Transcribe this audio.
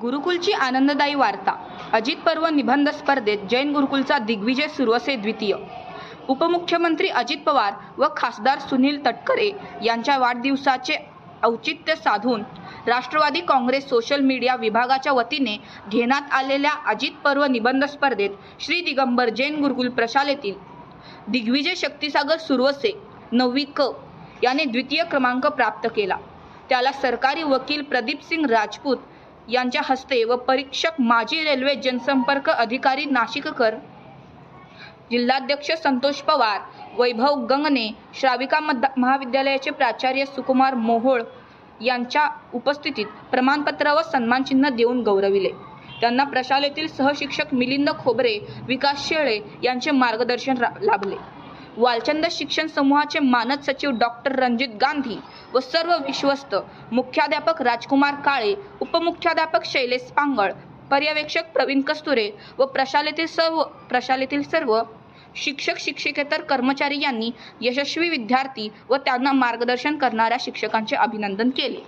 गुरुकुलची आनंददायी वार्ता. अजित पर्व निबंध स्पर्धेत जैन गुरुकुलचा दिग्विजय सुरवसे द्वितीय. उपमुख्यमंत्री अजित पवार व खासदार सुनील तटकरे यांच्या वाढदिवसाचे औचित्य साधून राष्ट्रवादी काँग्रेस सोशल मीडिया विभागाच्या वतीने घेण्यात आलेल्या अजित पर्व निबंध स्पर्धेत श्री दिगंबर जैन गुरुकुल प्रशालेतील दिग्विजय शक्तिसागर सुरवसे नववी क याने द्वितीय क्रमांक प्राप्त केला. त्याला सरकारी वकील प्रदीप सिंग राजपूत यांच्या हस्ते व परीक्षक माजी रेल्वे जनसंपर्क अधिकारी नाशिककर जिल्हाध्यक्ष संतोष पवार वैभव गंगने श्राविका मद महाविद्यालयाचे प्राचार्य सुकुमार मोहोळ यांच्या उपस्थितीत प्रमाणपत्र व सन्मानचिन्ह देऊन गौरविले. त्यांना प्रशालेतील सहशिक्षक मिलिंद खोबरे विकास शेळे यांचे मार्गदर्शन रा- लाभले. वालचंद शिक्षण समूहाचे मानद सचिव डॉक्टर रणजित गांधी व सर्व विश्वस्त मुख्याध्यापक राजकुमार काळे उपमुख्याध्यापक शैलेश पांगळ पर्यवेक्षक प्रवीण कस्तुरे व प्रशालेतील सर्व प्रशालेतील सर्व शिक्षक शिक्षकेतर कर्मचारी यांनी यशस्वी विद्यार्थी व त्यांना मार्गदर्शन करणाऱ्या शिक्षकांचे अभिनंदन केले.